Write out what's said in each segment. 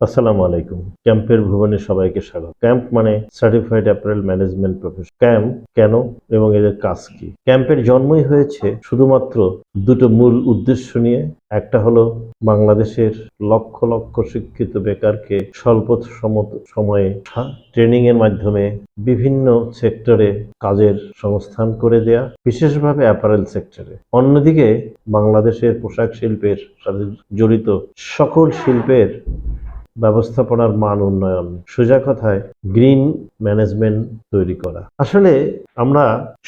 আসসালামু আলাইকুম। ক্যাম্পের ভুবনে সবাইকে স্বাগত। ক্যাম্প মানে certified apparel management profession camp কেন এবং এদের কাজ কি? ক্যাম্পের জন্মই হয়েছে শুধুমাত্র দুটো মূল উদ্দেশ্য নিয়ে। একটা হলো বাংলাদেশের লক্ষ লক্ষ শিক্ষিত বেকারকে স্বল্প সম- সময়ে ট্রেনিং এর মাধ্যমে বিভিন্ন সেক্টরে কাজের সংস্থান করে দেয়া, বিশেষভাবে অ্যাপারেল সেক্টরে অন্যদিকে বাংলাদেশের পোশাক শিল্পের সাথে জড়িত সকল শিল্পের ব্যবস্থাপনার মান উন্নয়ন। সোজা কথায়, গ্রিন ম্যানেজমেন্ট তৈরি করা। আসলে আমরা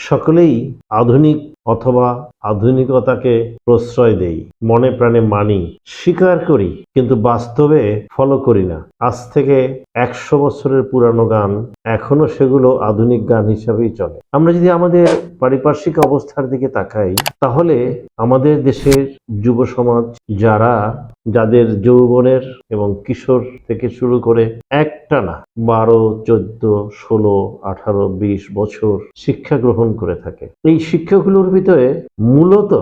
সকলেই আধুনিক অথবা আধুনিকতাকে প্রশ্রয় দেই, মনে প্রাণে মানি, স্বীকার করি, কিন্তু বাস্তবে ফলো করি না। আজ থেকে একশো বছরের পুরানো গান এখনও সেগুলো আধুনিক গান হিসাবেই চলে। আমরা যদি আমাদের পারিপার্শ্বিক অবস্থার দিকে তাকাই, তাহলে আমাদের দেশের যুব সমাজ যারা যাদের যৌবনের এবং কিশোর থেকে শুরু করে একটানা বারো, চোদ্দ, ষোলো, আঠারো, বিশ বছর শিক্ষা গ্রহণ করে থাকে। এই শিক্ষাগুলোর ভিতরে মূলত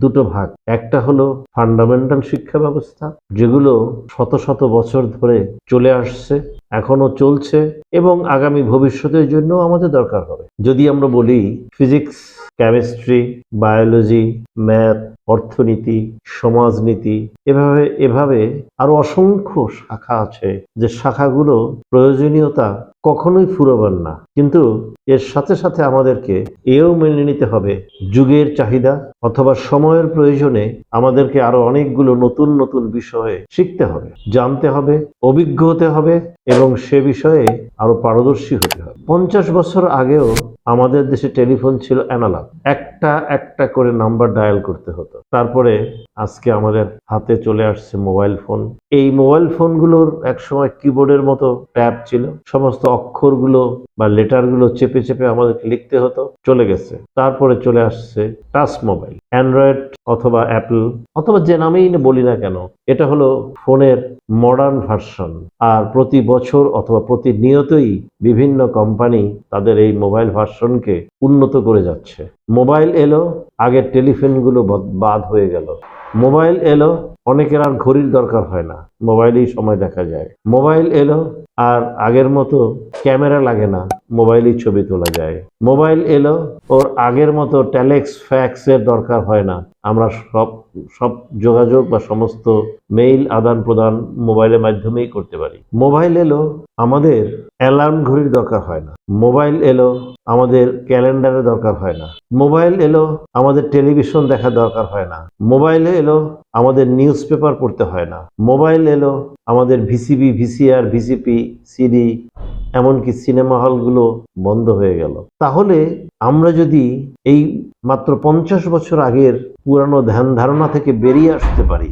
দুটো ভাগ। একটা হলো ফান্ডামেন্টাল শিক্ষা ব্যবস্থা, যেগুলো শত শত বছর ধরে চলে আসছে এখনও চলছে এবং আগামী ভবিষ্যতের জন্য আমাদের দরকার হবে। যদি আমরা বলি ফিজিক্স কেমিস্ট্রি বায়োলজি ম্যাথ অর্থনীতি সমাজনীতি এভাবে এভাবে আরও অসংখ্য শাখা আছে যে শাখাগুলো প্রয়োজনীয়তা কখনোই ফুরোবার না। কিন্তু এর সাথে সাথে আমাদেরকে এও মেনে নিতে হবে, যুগের চাহিদা অথবা সময়ের প্রয়োজনে আমাদেরকে আরও অনেকগুলো নতুন নতুন বিষয়ে শিখতে হবে, জানতে হবে, অভিজ্ঞ হতে হবে এবং সে বিষয়ে আরও পারদর্শী হতে হবে। পঞ্চাশ বছর আগেও আমাদের দেশে টেলিফোন ছিল অ্যানালগ। একটা একটা করে নাম্বার ডায়াল করতে হতো। তারপরে আজকে আমাদের হাতে চলে আসছে মোবাইল ফোন। এই মোবাইল ফোনগুলোর একসময় কিবোর্ডের মতো ট্যাব ছিল। সমস্ত অক্ষরগুলো বা লেটারগুলো চেপে চেপে আমাদেরকে লিখতে হতো, চলে গেছে। তারপরে চলে আসছে টাচ মোবাইল, অ্যান্ড্রয়েড অথবা অ্যাপল, অথবা যে নামেই বলি না কেন, এটা হলো ফোনের মডার্ন ভার্সন আর প্রতি বছর অথবা প্রতিনিয়তই বিভিন্ন কোম্পানি তাদের এই মোবাইল ভার্সনকে উন্নত করে যাচ্ছে। মোবাইল এলো, আগের টেলিফোনগুলো বাদ হয়ে গেল। মোবাইল এলো অনেকের আর ঘড়ির দরকার হয় না। মোবাইলেই সময় দেখা যায়। মোবাইল এলো আর আগের মতো ক্যামেরা লাগে না, মোবাইলেই ছবি তোলা যায়। মোবাইল এলো ওর আগের মতো ট্যালেক্স ফ্যাক্সের দরকার হয় না। আমরা সব সব যোগাযোগ বা সমস্ত মেইল আদান প্রদান মোবাইলের মাধ্যমেই করতে পারি। মোবাইল এলো আমাদের অ্যালার্ম ঘড়ির দরকার হয় না। মোবাইল এলো আমাদের ক্যালেন্ডারের দরকার হয় না। মোবাইল এলো, আমাদের টেলিভিশন দেখার দরকার হয় না। মোবাইলে এলো, আমাদের নিউজ পেপার পড়তে হয় না। মোবাইল এলো, আমাদের ভিসিবি, ভিসিআর, ভিসিপি, সিডি, এমনকি সিনেমা হলগুলো বন্ধ হয়ে গেল। তাহলে আমরা যদি এই মাত্র পঞ্চাশ বছর আগের পুরানো ধ্যান ধারণা থেকে বেরিয়ে আসতে পারি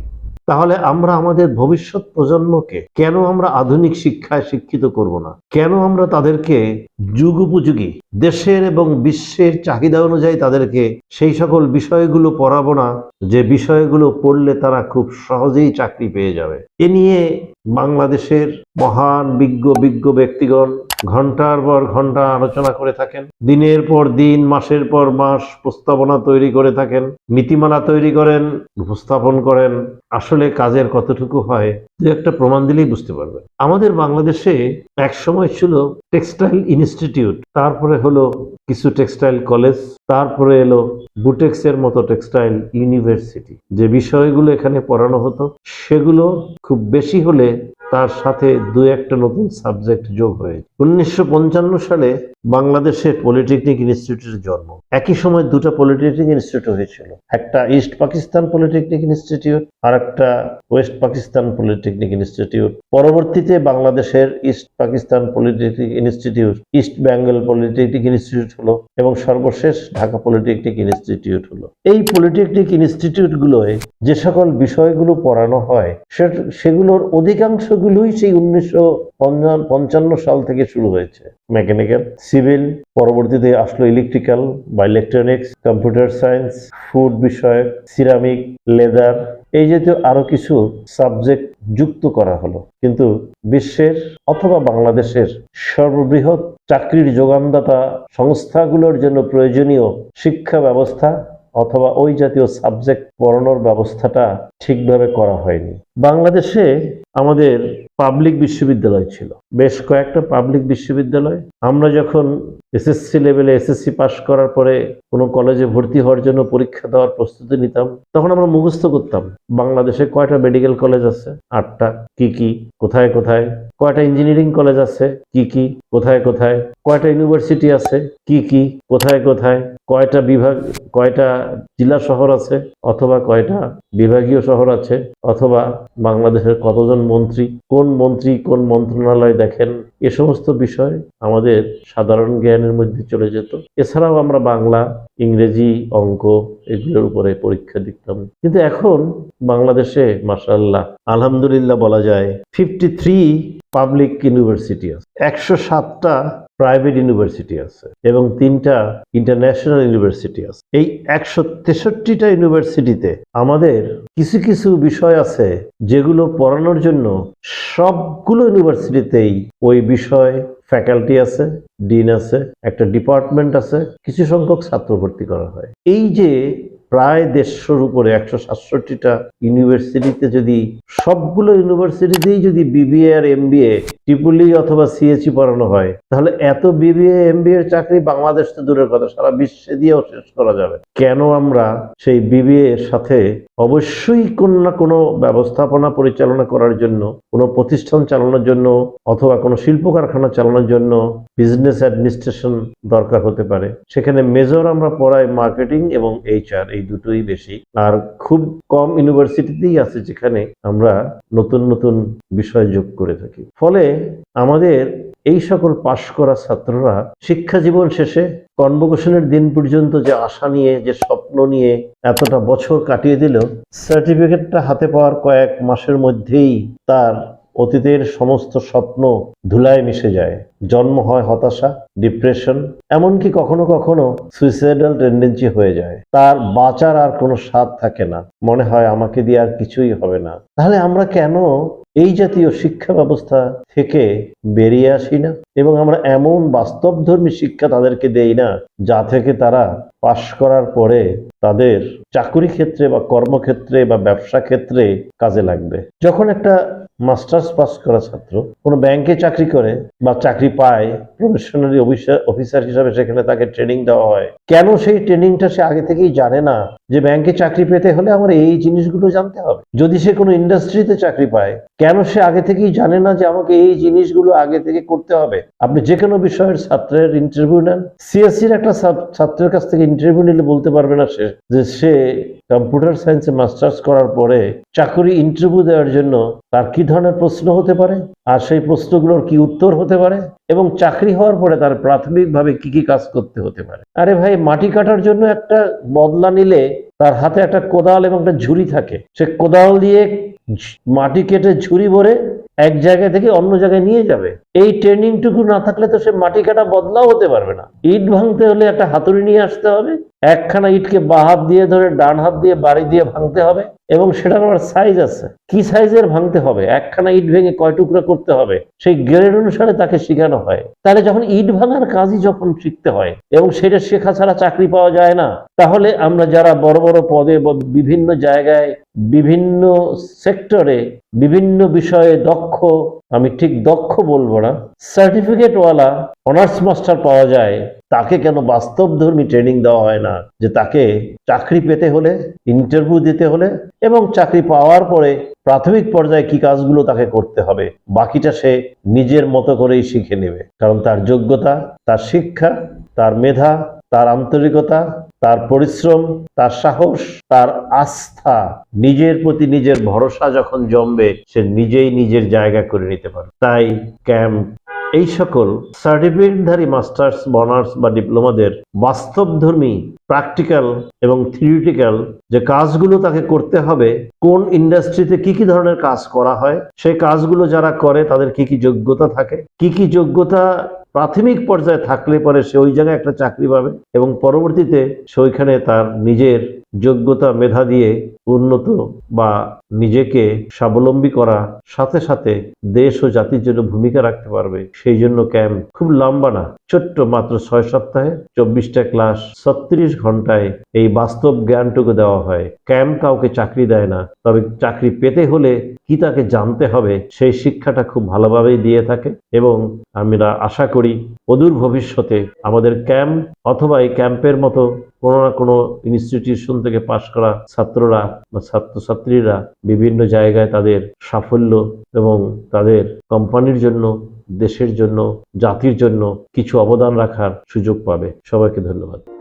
তাহলে আমরা আমাদের ভবিষ্যৎ প্রজন্মকে কেন আমরা আধুনিক শিক্ষায় শিক্ষিত করব না? কেন আমরা তাদেরকে যুগ উপযোগী দেশের এবং বিশ্বের চাহিদা অনুযায়ী তাদেরকে সেই সকল বিষয়গুলো পড়াবো না, যে বিষয়গুলো পড়লে তারা খুব সহজেই চাকরি পেয়ে যাবে? এ নিয়ে বাংলাদেশের মহান বিজ্ঞ বিজ্ঞ ব্যক্তিগণ ঘণ্টার পর ঘণ্টা আলোচনা করে থাকেন। দিনের পর দিন, মাসের পর মাস প্রস্তাবনা তৈরি করে থাকেন, নীতিমালা তৈরি করেন, উপস্থাপন করেন। আসলে কাজের কতটুকু হয়, দু একটা প্রমাণ দিলেই বুঝতে পারবেন। আমাদের বাংলাদেশে এক সময় ছিল টেক্সটাইল ইনস্টিটিউট, তারপরে হলো কিছু টেক্সটাইল কলেজ, তারপরে এলো বুটেক্সের মতো টেক্সটাইল ইউনিভার্সিটি। যে বিষয়গুলো এখানে পড়ানো হতো, সেগুলো খুব বেশি হলে তার সাথে দু একটা নতুন সাবজেক্ট যোগ হয়েছে। উনিশশো পঞ্চান্ন সালে বাংলাদেশের পলিটেকনিক ইনস্টিটিউটের জন্ম। একই সময় দুটো পলিটেকনিক ইনস্টিটিউট হয়েছিল। একটা ইস্ট পাকিস্তান পলিটেকনিক ইনস্টিটিউট আর একটা ওয়েস্ট পাকিস্তান পলিটেকনিক ইনস্টিটিউট। পরবর্তীতে বাংলাদেশের East Pakistan polytechnic institute, East Bengal polytechnic institute হলো এবং সর্বশেষ ঢাকা পলিটেকনিক ইনস্টিটিউট হলো। এই পলিটেকনিক ইনস্টিটিউটগুলোয় যে সকল বিষয়গুলো পড়ানো হয় সেগুলোর অধিকাংশগুলোই সেই উনিশশো পঞ্চান্ন সাল থেকে শুরু হয়েছে। মেকানিক্যাল সিভিল পরবর্তীতে আসলো ইলেকট্রিক্যাল বা ইলেকট্রনিক্স কম্পিউটার সায়েন্স ফুড বিষয়ক সিরামিক লেদার এই জাতীয় আরও কিছু সাবজেক্ট যুক্ত করা হলো। কিন্তু বিশ্বের অথবা বাংলাদেশের সর্ববৃহৎ চাকরির যোগানদাতা সংস্থাগুলোর জন্য প্রয়োজনীয় শিক্ষা ব্যবস্থা অথবা ওই জাতীয় সাবজেক্ট পড়ানোর ব্যবস্থাটা ঠিকভাবে করা হয়নি। বাংলাদেশে আমাদের পাবলিক বিশ্ববিদ্যালয় ছিল। বেশ কয়েকটা পাবলিক বিশ্ববিদ্যালয়। আমরা যখন এসএসসি লেভেলে এসএসসি পাশ করার পরে কোনো কলেজে ভর্তি হওয়ার জন্য পরীক্ষা দেওয়ার প্রস্তুতি নিতাম, তখন আমরা মুখস্থ করতাম, বাংলাদেশে কয়টা মেডিকেল কলেজ আছে? আটটা। কি কি? কোথায় কোথায়? কয়টা ইঞ্জিনিয়ারিং কলেজ আছে? কি কি? কোথায় কোথায়? কয়টা ইউনিভার্সিটি আছে? কি কি? কোথায় কোথায়? কয়টা বিভাগ, কয়টা জেলা শহর আছে? অথবা কয়টা বিভাগীয় শহর আছে? অথবা বাংলাদেশের কতজন মন্ত্রী, কোন মন্ত্রী কোন মন্ত্রণালয় দেখেন, এ সমস্ত বিষয় আমাদের সাধারণ জ্ঞানের মধ্যে চলে যেত। এছাড়াও আমরা বাংলা, ইংরেজি, অঙ্ক এগুলোর উপরে পরীক্ষা দিতাম। কিন্তু এখন বাংলাদেশে মাসাল্লাহ আলহামদুলিল্লাহ বলা যায় ফিফটি থ্রি পাবলিক ইউনিভার্সিটি আছে একশো সাতটা প্রাইভেট ইউনিভার্সিটি আছে এবং তিনটা ইন্টারন্যাশনাল ইউনিভার্সিটি আছে। এই একশো তেষট্টিটা ইউনিভার্সিটিতে আমাদের কিছু কিছু বিষয় আছে যেগুলো পড়ানোর জন্য সবগুলো ইউনিভার্সিটিতেই ওই বিষয় ফ্যাকাল্টি আছে, ডিন আছে, একটা ডিপার্টমেন্ট আছে, কিছু সংখ্যক ছাত্র ভর্তি করা হয়। এই যে প্রায় দেড়শোর উপরে, একশো সাতষট্টিটা ইউনিভার্সিটিতে যদি, সবগুলো ইউনিভার্সিটিতেই যদি বিবিএ আর এমবিএ, ট্রিপলি অথবা সিএসি পড়ানো হয়, তাহলে এত বিবিএ, এমবিএ এর চাকরি বাংলাদেশ তো দূরের কথা, সারা বিশ্বে দিয়েও শেষ করা যাবে। কেন আমরা সেই বিবিএ এর সাথে অবশ্যই কোন না কোনো ব্যবস্থাপনা পরিচালনা করার জন্য, কোনো প্রতিষ্ঠান চালানোর জন্য, অথবা কোনো শিল্প কারখানা চালানোর জন্য বিজনেস অ্যাডমিনিস্ট্রেশন দরকার হতে পারে? সেখানে মেজর আমরা পড়াই মার্কেটিং এবং এইচআর এই দুটোই বেশি। আর খুব কম ইউনিভার্সিটিতেই আছে যেখানে আমরা নতুন নতুন বিষয় যোগ করে থাকি। ফলে আমাদের এই সকল পাশ করা ছাত্ররা শিক্ষা জীবন শেষে কনভোকেশনের দিন পর্যন্ত যে আশা নিয়ে, যে স্বপ্ন নিয়ে এতটা বছর কাটিয়ে দিল, সার্টিফিকেটটা হাতে পাওয়ার কয়েক মাসের মধ্যেই তার অতীতের সমস্ত স্বপ্ন ধুলায় মিশে যায়। জন্ম হয় হতাশা, ডিপ্রেশন, এমনকি কখনো কখনো সুইসাইডাল টেন্ডেন্সি হয়ে যায়। তার বাঁচার আর কোনো স্বাদ থাকে না। মনে হয় আমাকে দিয়ে আর কিছুই হবে না। তাহলে আমরা কেন এই জাতীয় শিক্ষা ব্যবস্থা থেকে বেরিয়ে আসি না? এবং আমরা এমন বাস্তবধর্মী শিক্ষা তাদেরকে দেই না, যা থেকে তারা পাশ করার পরে তাদের চাকুরি ক্ষেত্রে বা কর্মক্ষেত্রে বা ব্যবসা ক্ষেত্রে কাজে লাগবে। যখন একটা মাস্টার্স পাস করা ছাত্র, কোনো ব্যাংকে চাকরি করে বা চাকরি পায় প্রফেশনারি অফিসার হিসাবে সেখানে তাকে ট্রেনিং দেওয়া হয়। কেন সেই ট্রেনিংটা সে আগে থেকেই জানে না যে ব্যাংকে চাকরি পেতে হলে আমার এই জিনিসগুলো জানতে হবে? যদি সে কোনো ইন্ডাস্ট্রিতে চাকরি পায়, কেন সে আগে থেকেই জানে না যে আমাকে এই জিনিসগুলো আগে থেকে করতে হবে? আপনি যে কোনো বিষয়ের ছাত্রের ইন্টারভিউ নেন। সিএসসির একটা ছাত্রের কাছ থেকে ইন্টারভিউ নিলে বলতে পারবে না সে যে সে কম্পিউটার সায়েন্সে মাস্টার্স করার পরে চাকরি ইন্টারভিউ দেওয়ার জন্য তার কি ধরনের প্রশ্ন হতে পারে? আর সেই প্রশ্নগুলোর কি উত্তর হতে পারে? এবং চাকরি হওয়ার পরে তার প্রাথমিকভাবে কি কি কাজ করতে হতে পারে? আরে ভাই, মাটি কাটার জন্য একটা বদলা নিলে তার হাতে একটা কোদাল এবং একটা ঝুড়ি থাকে। সে কোদাল দিয়ে মাটি কেটে ঝুড়ি ভরে এক জায়গা থেকে অন্য জায়গায় নিয়ে যাবে। এই ট্রেনিংটুকু না থাকলে তো সে মাটি কাটা বদলাও হতে পারবে না। ইট ভাঙতে হলে একটা হাতুড়ি নিয়ে আসতে হবে, একখানা ইটকে বা হাত দিয়ে ধরে ডান হাত দিয়ে বাড়ি দিয়ে ভাঙতে হবে এবং সেটার আবার সাইজ আছে। কি সাইজের ভাঙতে হবে? একখানা ইট ভেঙে কয় টুকরা করতে হবে? সেই গ্রেড অনুসারে তাকে শেখানো হয়। তাহলে যখন ইট ভাঙার কাজই যখন শিখতে হয় এবং সেটা শেখা ছাড়া চাকরি পাওয়া যায় না, তাহলে আমরা যারা বড় বড় পদে বিভিন্ন জায়গায়, বিভিন্ন সেক্টরে বিভিন্ন বিষয়ে দক্ষ, আমি ঠিক দক্ষ বলব না সার্টিফিকেটওয়ালা অনার্স মাস্টার পাওয়া যায়, তাকে কেন বাস্তবধর্মী ট্রেনিং দেওয়া হয় না? যে তাকে চাকরি পেতে হলে ইন্টারভিউ দিতে হলে, এবং চাকরি পাওয়ার পরে প্রাথমিক পর্যায়ে কি কাজগুলো তাকে করতে হবে? বাকিটা সে নিজের মতো করেই শিখে নেবে। কারণ তার যোগ্যতা, তার শিক্ষা, তার মেধা, তার আন্তরিকতা তার পরিশ্রম, তার সাহস, তার আস্থা, নিজের প্রতি নিজের ভরসা যখন জমবে, সে নিজেই নিজের জায়গা করে নিতে পারে তাই ক্যাম্প, এই সকল সার্টিফিকেটধারী মাস্টার্স অনার্স বা ডিপ্লোমাদের বাস্তবধর্মী, প্র্যাকটিক্যাল এবং থিওরিটিক্যাল যে কাজগুলো তাকে করতে হবে, কোন ইন্ডাস্ট্রিতে কি কি ধরনের কাজ করা হয়, সেই কাজগুলো যারা করে তাদের কি কি যোগ্যতা থাকে, কি কি যোগ্যতা প্রাথমিক পর্যায়ে থাকলে পরে সে ওই জায়গায় একটা চাকরি পাবে এবং পরবর্তীতে সে ওইখানে তার নিজের যোগ্যতা মেধা দিয়ে উন্নত বা নিজেকে স্বাবলম্বী করা, সাথে সাথে দেশ ও জাতির জন্য ভূমিকা রাখতে পারবে, সেই জন্য ক্যাম্প খুব লম্বা না, ছোট্ট মাত্র ছয় সপ্তাহে চব্বিশটা ক্লাস ছত্রিশ ঘন্টায় এই বাস্তব জ্ঞানটুকু দেওয়া হয়। ক্যাম্প কাউকে চাকরি দেয় না, তবে চাকরি পেতে হলে কি তাকে জানতে হবে, সেই শিক্ষাটা খুব ভালোভাবেই দিয়ে থাকে এবং আমরা আশা করি অদূর ভবিষ্যতে আমাদের ক্যাম্প অথবা এই ক্যাম্পের মতো কোনো না কোনো ইনস্টিটিউশন থেকে পাশ করা ছাত্ররা বা ছাত্রছাত্রীরা বিভিন্ন জায়গায় তাদের সাফল্য এবং তাদের কোম্পানির জন্য, দেশের জন্য, জাতির জন্য কিছু অবদান রাখার সুযোগ পাবে। সবাইকে ধন্যবাদ।